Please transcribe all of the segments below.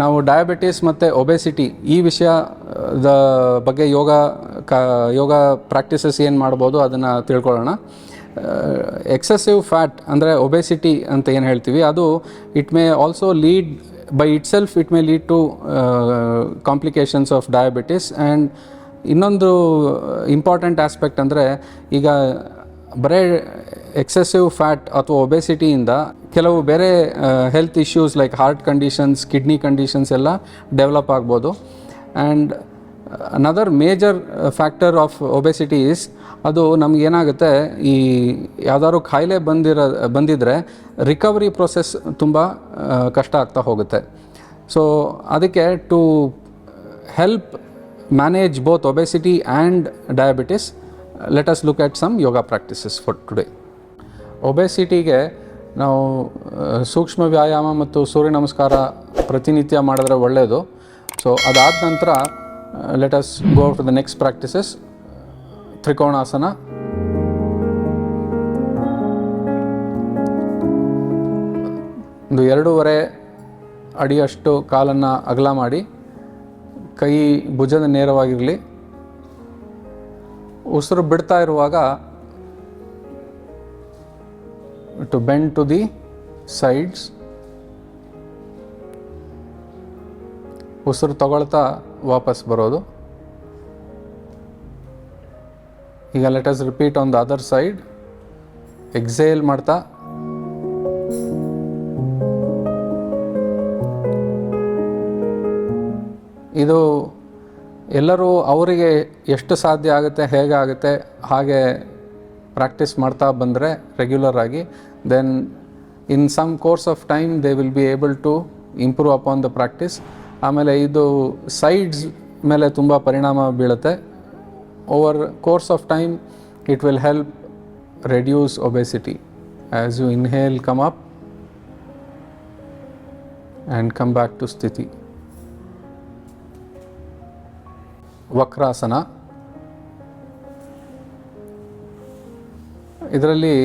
ನಾವು ಡಯಾಬಿಟಿಸ್ ಮತ್ತು ಒಬೆಸಿಟಿ ಈ ವಿಷಯದ ಬಗ್ಗೆ ಯೋಗ ಕ, ಯೋಗ ಪ್ರಾಕ್ಟೀಸಸ್ ಏನು ಮಾಡ್ಬೋದು ಅದನ್ನು ತಿಳ್ಕೊಳ್ಳೋಣ. ಎಕ್ಸೆಸಿವ್ ಫ್ಯಾಟ್ ಅಂದರೆ ಒಬೆಸಿಟಿ ಅಂತ ಏನು ಹೇಳ್ತೀವಿ, ಅದು it may also lead by itself it may lead to complications of diabetes and ಇನ್ನೊಂದು ಇಂಪಾರ್ಟೆಂಟ್ ಆಸ್ಪೆಕ್ಟ್ ಅಂದರೆ ಈಗ ಬರೇ ಎಕ್ಸೆಸಿವ್ ಫ್ಯಾಟ್ ಅಥವಾ ಒಬೆಸಿಟಿಯಿಂದ ಕೆಲವು ಬೇರೆ health issues like heart conditions kidney conditions ಎಲ್ಲ ಡೆವಲಪ್ ಆಗ್ಬೋದು. And another major factor of obesities ಅದು ಅದು ನಮಗೇನಾಗುತ್ತೆ ಈ ಯಾವ್ದಾದ್ರು ಖಾಯಿಲೆ ಬಂದಿರೋ ಬಂದಿದ್ದರೆ ರಿಕವರಿ ಪ್ರೊಸೆಸ್ ತುಂಬ ಕಷ್ಟ ಆಗ್ತಾ ಹೋಗುತ್ತೆ. ಸೊ ಅದಕ್ಕೆ to help manage both obesity and diabetes let us look at some yoga practices for today ಒಬೆಸಿಟಿಗೆ ನಾವು ಸೂಕ್ಷ್ಮ ವ್ಯಾಯಾಮ ಮತ್ತು ಸೂರ್ಯ ನಮಸ್ಕಾರ ಪ್ರತಿನಿತ್ಯ ಮಾಡಿದ್ರೆ ಒಳ್ಳೆಯದು ಸೊ ಅದಾದ ನಂತರ let us go to the next practices trikonasana. ಒಂದು ಎರಡೂವರೆ ಅಡಿಯಷ್ಟು ಕಾಲನ್ನು ಅಗಲ ಮಾಡಿ, ಕೈ ಭುಜದ ನೇರವಾಗಿರಲಿ. ಉಸಿರು ಬಿಡ್ತಾ ಇರುವಾಗ to bend to the sides. ಉಸಿರು ತಗೊಳ್ತಾ ವಾಪಸ್ ಬರೋದು. ಈಗ us repeat on the other side exhale ಮಾಡ್ತಾ. ಇದು ಎಲ್ಲರೂ ಅವರಿಗೆ ಎಷ್ಟು ಸಾಧ್ಯ ಆಗುತ್ತೆ ಹೇಗೆ ಆಗುತ್ತೆ ಹಾಗೆ ಪ್ರಾಕ್ಟೀಸ್ ಮಾಡ್ತಾ ಬಂದರೆ ರೆಗ್ಯುಲರ್ ಆಗಿ then in some course of time they will be able to improve upon the practice ಆಮೇಲೆ ಇದು ಸೈಡ್ಸ್ ಮೇಲೆ ತುಂಬ ಪರಿಣಾಮ ಬೀಳುತ್ತೆ. Over course of time it will help reduce obesity as you inhale come up and come back to ಸ್ಥಿತಿ ವಕ್ರಾಸನ ಇದರಲ್ಲಿ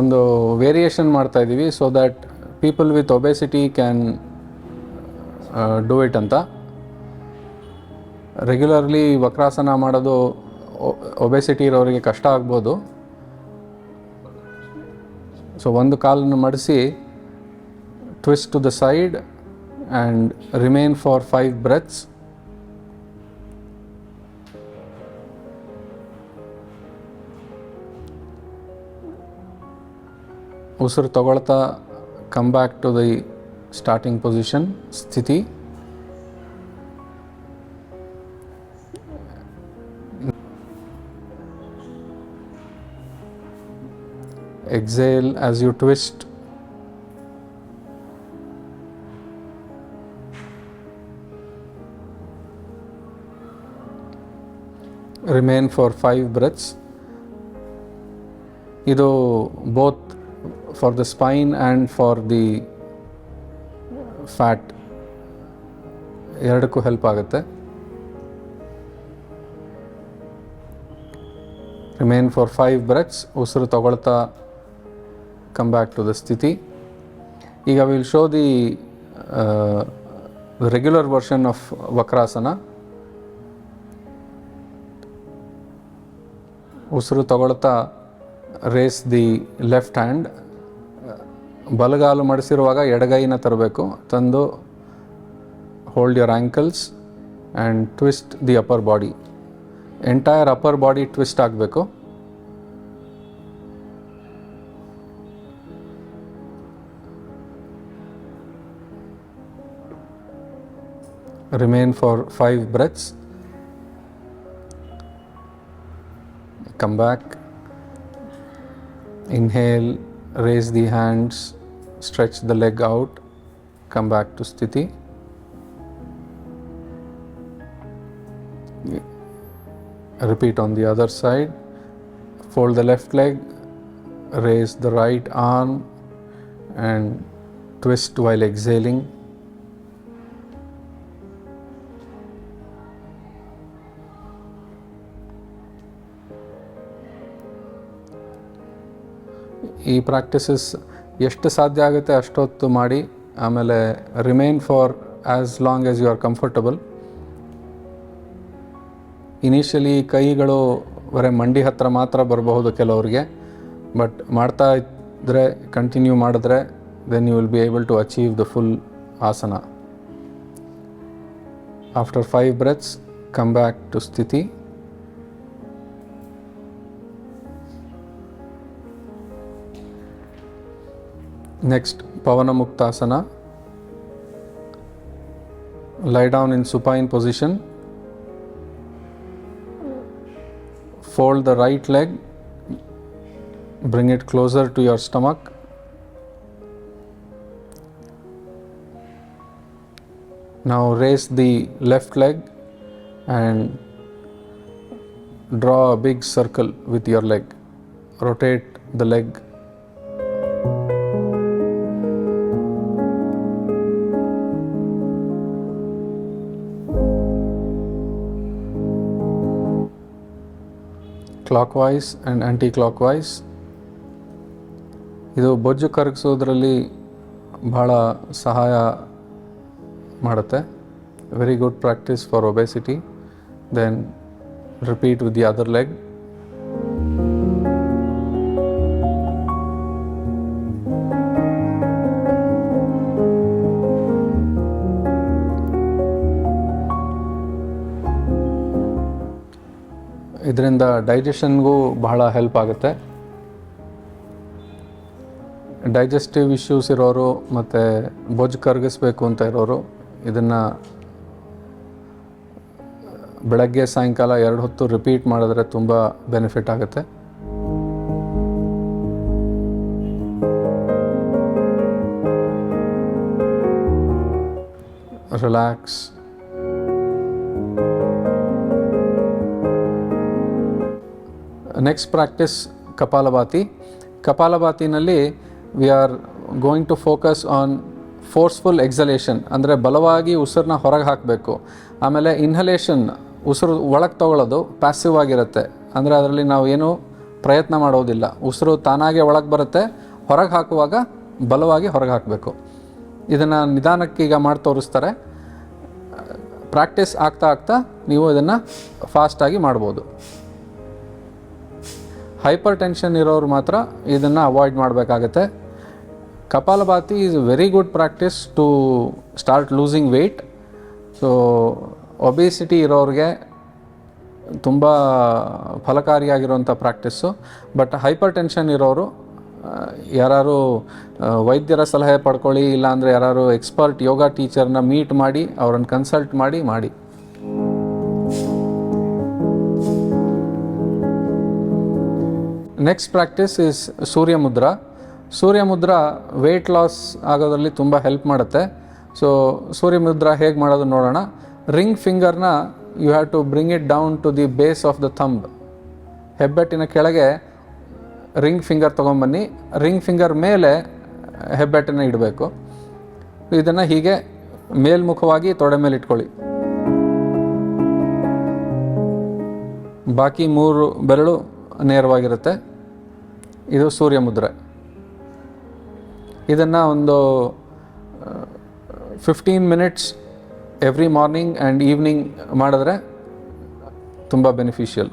ಒಂದು variation ಮಾಡ್ತಾ ಇದ್ದೀವಿ so that people with obesity can do it ಅಂತ. ರೆಗ್ಯುಲರ್ಲಿ ವಕ್ರಾಸನ ಮಾಡೋದು ಒಬೆಸಿಟಿ ಇರೋರಿಗೆ ಕಷ್ಟ ಆಗ್ಬೋದು. ಸೊ ಒಂದು ಕಾಲನ್ನು ಮಡಿಸಿ twist to the side and remain for five breaths ಉಸಿರು ತಗೊಳ್ತಾ come back to the starting position ಸ್ಥಿತಿ exhale as you twist remain for 5 breaths ಇದು both for the spine and for the fat ಎರಡಕ್ಕೂ help ಆಗುತ್ತೆ. Remain for five breaths ಉಸಿರು ತಗೊಳ್ತಾ come back to the ಸ್ಥಿತಿ. ಈಗ will show the regular version of vakrasana. ಉಸಿರು ತಗೊಳ್ತಾ raise the left hand ಬಲಗಾಲು ಮಡಿಸಿರುವಾಗ ಎಡಗೈನ ತರಬೇಕು. ತಂದು hold your ankles and twist the upper body entire upper body twist ಆಗಬೇಕು. Remain for five breaths come back inhale raise the hands. stretch the leg out, come back to sthiti. Repeat on the other side. Fold the left leg, raise the right arm, and twist while exhaling. E practices ಎಷ್ಟು ಸಾಧ್ಯ ಆಗುತ್ತೆ ಅಷ್ಟೊತ್ತು ಮಾಡಿ, ಆಮೇಲೆ remain for as long as you are comfortable initially ಕೈಗಳು ಬರೀ ಮಂಡಿ ಹತ್ರ ಮಾತ್ರ ಬರಬಹುದು ಕೆಲವರಿಗೆ ಬಟ್ ಮಾಡ್ತಾ ಇದ್ದರೆ ಕಂಟಿನ್ಯೂ ಮಾಡಿದ್ರೆ then you will be able to achieve the full asana after five breaths come back to ಸ್ಥಿತಿ Next, Pavanamuktasana. Lie down in supine position. Fold the right leg, bring it closer to your stomach. Now raise the left leg and draw a big circle with your leg. Rotate the leg clockwise and anti clockwise ಇದು ಬೊಜ್ಜು ಕರಗಿಸೋದ್ರಲ್ಲಿ ಭಾಳ ಸಹಾಯ ಮಾಡುತ್ತೆ. Very good practice for obesity then repeat with the other leg ಇದರಿಂದ ಡೈಜೆಷನ್ಗೂ ಬಹಳ help ಆಗುತ್ತೆ. ಡೈಜೆಸ್ಟಿವ್ ಇಶ್ಯೂಸ್ ಇರೋರು ಮತ್ತು ಬೊಜ್ಜು ಕರಗಿಸ್ಬೇಕು ಅಂತ ಇರೋರು ಇದನ್ನು, ಬೆಳಗ್ಗೆ, ಸಾಯಂಕಾಲ ಎರಡು ಹೊತ್ತು ರಿಪೀಟ್ ಮಾಡಿದ್ರೆ ತುಂಬ ಬೆನಿಫಿಟ್ ಆಗುತ್ತೆ. Relax next practice Kapalbhati ಕಪಾಲಭಾತಿನಲ್ಲಿ we are going to focus on forceful exhalation ಅಂದರೆ ಬಲವಾಗಿ ಉಸಿರನ್ನ ಹೊರಗೆ ಹಾಕಬೇಕು. ಆಮೇಲೆ ಇನ್ಹಲೇಷನ್ ಉಸಿರು ಒಳಗೆ ತಗೊಳ್ಳೋದು ಪ್ಯಾಸಿವ್ ಆಗಿರುತ್ತೆ. ಅಂದರೆ ಅದರಲ್ಲಿ ನಾವು ಏನು ಪ್ರಯತ್ನ ಮಾಡೋದಿಲ್ಲ. ಉಸಿರು ತಾನಾಗೆ ಒಳಗೆ ಬರುತ್ತೆ, ಹೊರಗೆ ಹಾಕುವಾಗ ಬಲವಾಗಿ ಹೊರಗೆ ಹಾಕಬೇಕು. ಇದನ್ನು ನಿಧಾನಕ್ಕೆ ಈಗ ಮಾಡಿ ತೋರಿಸ್ತಾರೆ. ಪ್ರಾಕ್ಟೀಸ್ ಆಗ್ತಾ ಆಗ್ತಾ ನೀವು ಇದನ್ನು ಫಾಸ್ಟಾಗಿ ಮಾಡ್ಬೋದು. ಹೈಪರ್ ಟೆನ್ಷನ್ ಇರೋರು ಮಾತ್ರ ಇದನ್ನು ಅವಾಯ್ಡ್ ಮಾಡಬೇಕಾಗತ್ತೆ. Kapalbhati is very good practice to start losing weight so obesity ಇರೋರಿಗೆ ತುಂಬ ಫಲಕಾರಿಯಾಗಿರುವಂಥ ಪ್ರಾಕ್ಟೀಸು ಬಟ್ ಹೈಪರ್ ಟೆನ್ಷನ್ ಇರೋರು ಯಾರು ವೈದ್ಯರ ಸಲಹೆ ಪಡ್ಕೊಳ್ಳಿ, ಇಲ್ಲಾಂದರೆ ಯಾರು ಎಕ್ಸ್ಪರ್ಟ್ ಯೋಗ ಟೀಚರ್ನ ಮೀಟ್ ಮಾಡಿ, ಅವ್ರನ್ನ ಕನ್ಸಲ್ಟ್ ಮಾಡಿ ಮಾಡಿ. Next practice is surya mudra surya mudra weight loss ಆಗೋದ್ರಲ್ಲಿ ತುಂಬ ಹೆಲ್ಪ್ ಮಾಡುತ್ತೆ. ಸೊ ಸೂರ್ಯ ಮುದ್ರಾ ಹೇಗೆ ಮಾಡೋದು ನೋಡೋಣ. Ring ಫಿಂಗರ್ನ you have to bring it down to the base of the thumb ಹೆಬ್ಬೆಟ್ಟಿನ ಕೆಳಗೆ ರಿಂಗ್ ಫಿಂಗರ್ ತೊಗೊಂಬನ್ನಿ. ರಿಂಗ್ ಫಿಂಗರ್ ಮೇಲೆ ಹೆಬ್ಬೆಟ್ಟನ್ನು ಇಡಬೇಕು. ಇದನ್ನು ಹೀಗೆ ಮೇಲ್ಮುಖವಾಗಿ ತೊಡೆ ಮೇಲೆ ಇಟ್ಕೊಳ್ಳಿ. ಬಾಕಿ ಮೂರು ಬೆರಳು ನೇರವಾಗಿರುತ್ತೆ. ಇದು ಸೂರ್ಯ ಮುದ್ರೆ. ಇದನ್ನು ಒಂದು fifteen minutes every morning and evening ಮಾಡಿದ್ರೆ ತುಂಬ ಬೆನಿಫಿಷಿಯಲ್